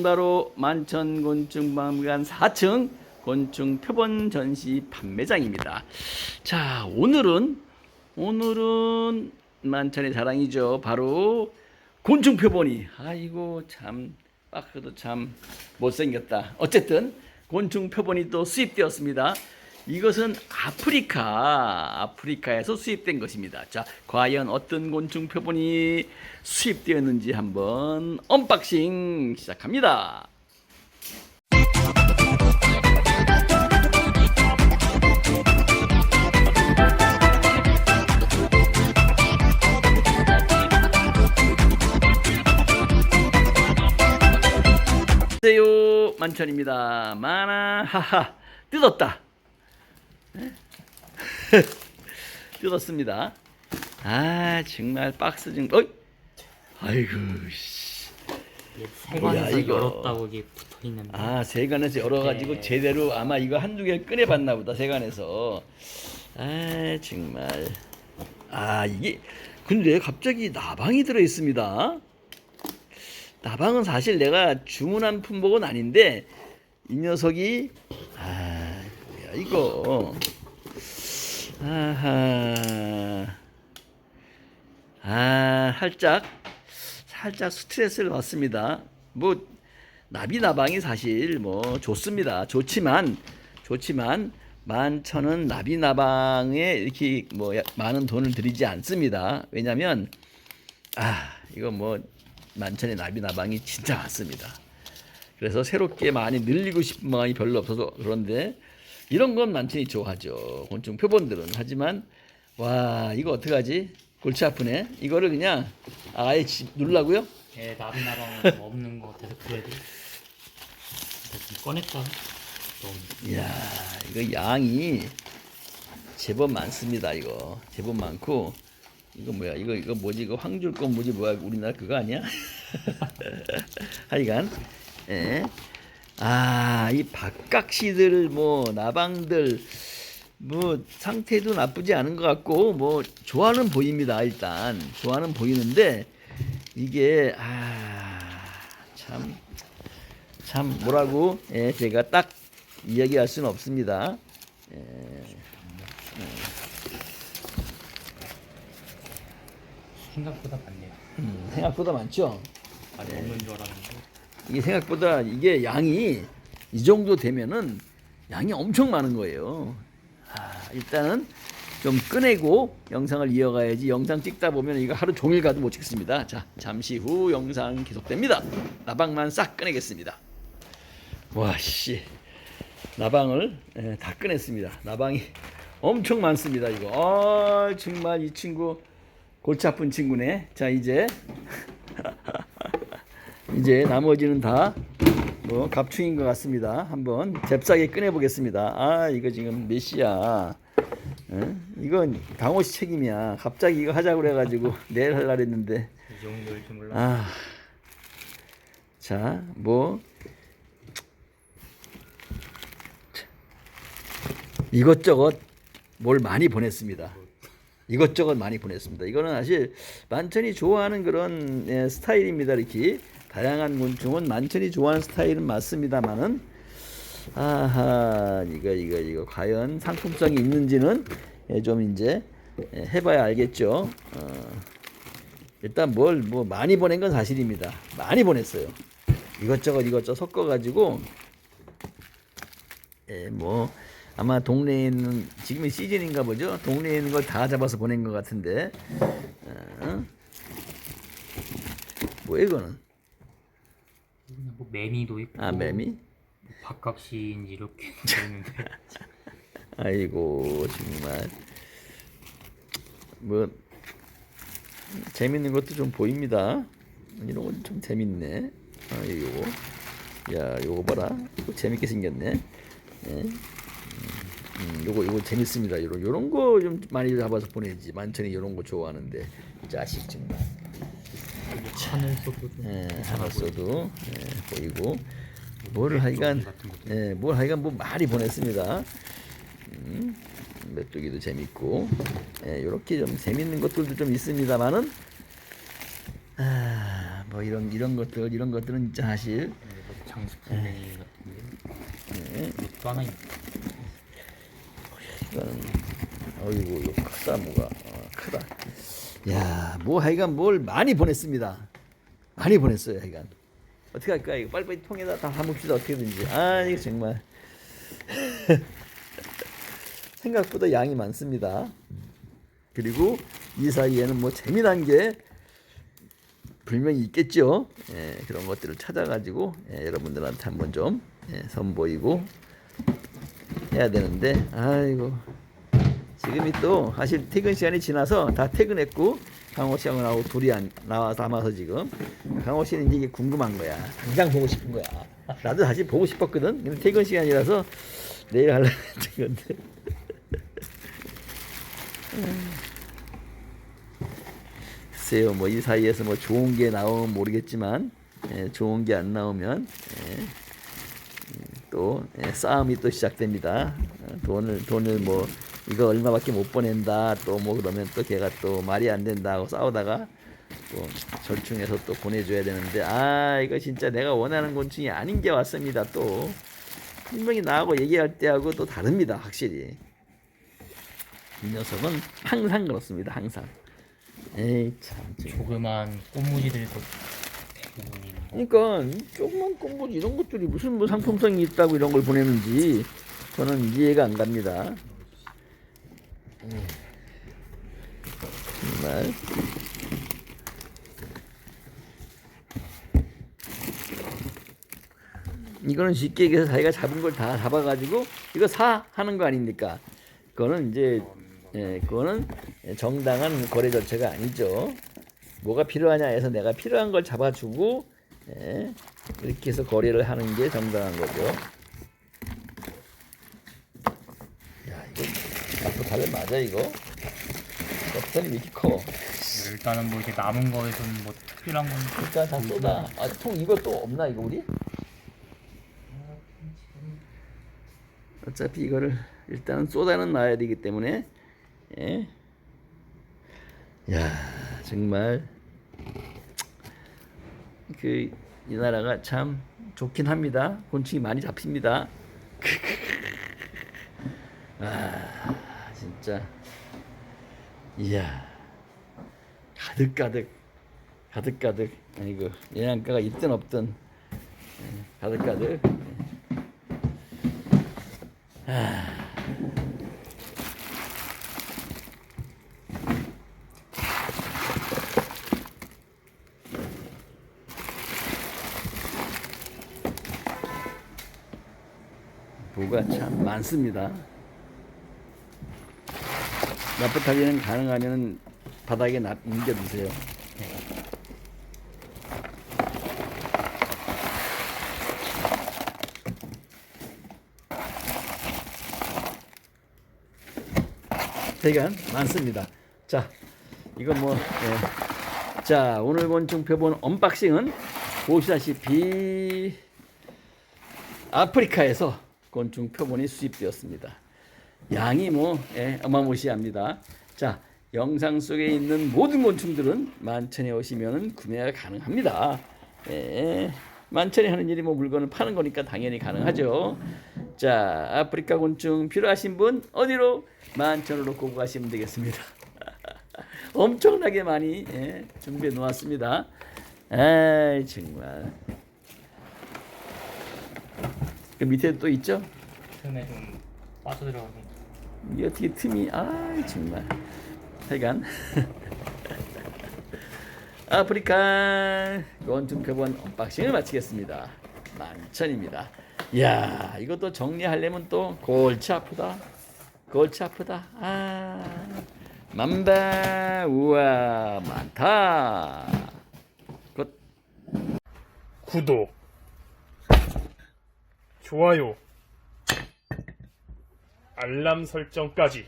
바로 만천곤충박물관 4층 곤충 표본 전시 판매장입니다. 자, 오늘은 오늘은 만천의 자랑이죠. 바로 곤충 표본이. 아이고 참 박스도 참 못생겼다. 어쨌든 곤충 표본이 또 수입되었습니다. 이것은 아프리카, 아프리카에서 수입된 것입니다. 자, 과연 어떤 곤충 표본이 수입되었는지 한번 언박싱 시작합니다. 안녕하세요 만천입니다 만화 하하 뜯었다 네? 뜯었습니다 아 정말 박스 좀 어이 아이고 씨. 뭐야, 세관에서 이거. 열었다고 이게 붙어 있는데 아 세관에서 열어가지고 네. 제대로 아마 이거 한두 개 꺼내봤나 보다 세관에서 아 정말 아 이게 근데 갑자기 나방이 들어있습니다 나방은 사실 내가 주문한 품목은 아닌데 이 녀석이 아 뭐야 이거. 아하. 아 살짝 살짝 스트레스를 받습니다. 뭐 나비 나방이 사실 뭐 좋습니다. 좋지만 좋지만 만천은 나비 나방에 이렇게 뭐 야- 많은 돈을 들이지 않습니다. 왜냐면 아 이거 뭐 만천의 나비 나방이 진짜 많습니다. 그래서 새롭게 많이 늘리고 싶은 마음이 별로 없어서 그런데 이런 건 만천이 좋아하죠. 곤충 표본들은 하지만 와 이거 어떡하지? 골치 아프네. 이거를 그냥 아예 집 눌라고요? 예, 나비나방 없는 것 같아서 그래도 좀 꺼냈다 좀 이야 이거 양이 제법 많습니다. 이거 제법 많고 이거 뭐야? 이거 이거 뭐지? 이거 황줄꽃 뭐지? 뭐야? 우리나라 그거 아니야? 하여간 예. 아, 이 박각시들 뭐 나방들 뭐 상태도 나쁘지 않은 것 같고 뭐 좋아는 보입니다. 일단 좋아는 보이는데 이게 아참 참 뭐라고 예, 제가 딱 이야기할 수는 없습니다. 생각보다 많네요 음, 생각보다 많죠. 아니 없는 줄 알았는데 이게 생각보다 이게 양이 이 정도 되면은 양이 엄청 많은 거예요. 아, 일단은 좀 꺼내고 영상을 이어가야지 영상 찍다 보면 이거 하루 종일 가도 못 찍습니다. 자, 잠시 후 영상 계속됩니다. 나방만 싹 꺼내겠습니다. 와, 씨. 나방을 예, 다 꺼냈습니다. 나방이 엄청 많습니다. 이거. 아, 정말 이 친구 골치 아픈 친구네. 자, 이제 이제 나머지는 다 뭐 갑충인 것 같습니다. 한번 잽싸게 꺼내 보겠습니다. 아 이거 지금 몇 시야? 응? 이건 강호 씨 책임이야. 갑자기 이거 하자고 그래가지고 내일 할라 했는데 아. 자, 뭐 이것저것 뭘 많이 보냈습니다. 이것저것 많이 보냈습니다. 이거는 사실 만천이 좋아하는 그런 예, 스타일입니다. 이렇게 다양한 곤충은 만천이 좋아하는 스타일은 맞습니다만은 아하 이거 이거 이거 과연 상품성이 있는지는 예, 좀 이제 예, 해봐야 알겠죠. 어. 일단 뭘 뭐 많이 보낸 건 사실입니다. 많이 보냈어요. 이것저것 이것저것 섞어가지고 예, 뭐 아마 동네에 있는 지금이 시즌인가 보죠. 동네에 있는 걸 다 잡아서 보낸 것 같은데 어? 뭐 이거는 뭐 매미도 있고 아 매미? 박각시인지 이렇게 있는데 아이고 정말 뭐 재밌는 것도 좀 보입니다. 이런 건 좀 재밌네. 아 이거 야 요거 봐라. 이거 재밌게 생겼네. 예. 음, 요거 요거 재밌습니다. 요런 요런 거 좀 많이 잡아서 보내지. 만천이 요런 거 좋아하는데 자식 정말. 속도 좀 예, 하나 써도 예, 보이고 뭐를 하여간 같은 것도 예, 뭘 하여간 뭐 많이 보냈습니다. 음, 메뚜기도 재밌고 예, 이렇게 좀 재밌는 것들도 좀 있습니다만은 아, 뭐 이런 이런 것들 이런 것들은 진짜 사실 장수풍뎅이 같은데. 네. 이것도 하나 있네. 이거는 어이구 이거 크다 뭐가 어, 크다. 야, 뭐 하여간 뭘 많이 보냈습니다. 많이 보냈어요 하여간. 어떻게 할까 이거 빨리빨리 통에다 다 담읍시다 어떻게든지. 아 이거 정말 생각보다 양이 많습니다. 그리고 이 사이에는 뭐 재미난 게 분명히 있겠죠. 예, 그런 것들을 찾아가지고 예, 여러분들한테 한번 좀 예, 선보이고 해야 되는데 아이고 지금이 또 사실 퇴근 시간이 지나서 다 퇴근했고 강호 씨하고 둘이 안, 나와서 담아서 지금 강호 씨는 이제 이게 궁금한 거야. 당장 보고 싶은 거야. 나도 사실 보고 싶었거든. 근데 퇴근 시간이라서 내일 하려고 했던 건데. 글쎄요 뭐 이 사이에서 뭐 좋은 게 나오면 모르겠지만 예, 좋은 게 안 나오면 예, 또 예, 싸움이 또 시작됩니다. 어, 돈을 돈을 뭐 이거 얼마밖에 못 보낸다. 또 뭐 그러면 또 걔가 또 말이 안 된다 하고 싸우다가 또 절충해서 또 보내줘야 되는데 아 이거 진짜 내가 원하는 곤충이 아닌 게 왔습니다 또. 분명히 나하고 얘기할 때하고 또 다릅니다 확실히. 이 녀석은 항상 그렇습니다 항상. 에이 참. 조그만 꽃무지들도 대부분이 그러니까 조그만 꽃물 이런 것들이 무슨 뭐 상품성이 있다고 이런 걸 보내는지 저는 이해가 안 갑니다. 음. 정말 이거는 쉽게 얘기해서 자기가 잡은 걸 다 잡아가지고 이거 사 하는 거 아닙니까? 그거는 이제 예, 그거는 정당한 거래 절차가 아니죠. 뭐가 필요하냐 해서 내가 필요한 걸 잡아주고 예, 이렇게 해서 거래를 하는 게 정당한 거죠. 야 다들 맞아 이거? 왜 이렇게 커? 일단은 뭐 이렇게 남은 거에서는 뭐 특별한 건 일단 다 쏟아. 아통 이거 또 없나 이거 우리? 어차피 이거를 일단은 쏟아는 놔야 되기 때문에 예. 야 정말 그 이 나라가 참 좋긴 합니다. 곤충이 많이 잡힙니다. 아 진짜. 이야. 가득 가득 가득 가득. 아이고 영양가가 있든 없든. 예, 가득 가득. 뭐가 참 많습니다. 납부타기는 가능하면 바닥에 납 옮겨두세요. 대간 많습니다. 자, 이거 뭐, 예. 자, 오늘 곤충 표본 언박싱은 보시다시피 아프리카에서 곤충 표본이 수입되었습니다. 양이 뭐 예, 어마무시합니다. 자, 영상 속에 있는 모든 곤충들은 만천에 오시면 구매가 가능합니다. 예, 만천에 하는 일이 뭐 물건을 파는 거니까 당연히 가능하죠. 자, 아프리카 곤충 필요하신 분 어디로 만천으로 고 가시면 되겠습니다. 엄청나게 많이 예, 준비해 놓았습니다. 아, 정말. 그 밑에 또 있죠? 틈에 좀 빠져들어가게 이게 어떻게 틈이 아 정말. 하여간. 아프리카 원투 표본 언박싱을 마치겠습니다. 만천입니다. 이야 이것도 정리하려면 또 골치 아프다. 골치 아프다. 아 만바 우와 많다. 굿. 구독, 좋아요, 알람 설정까지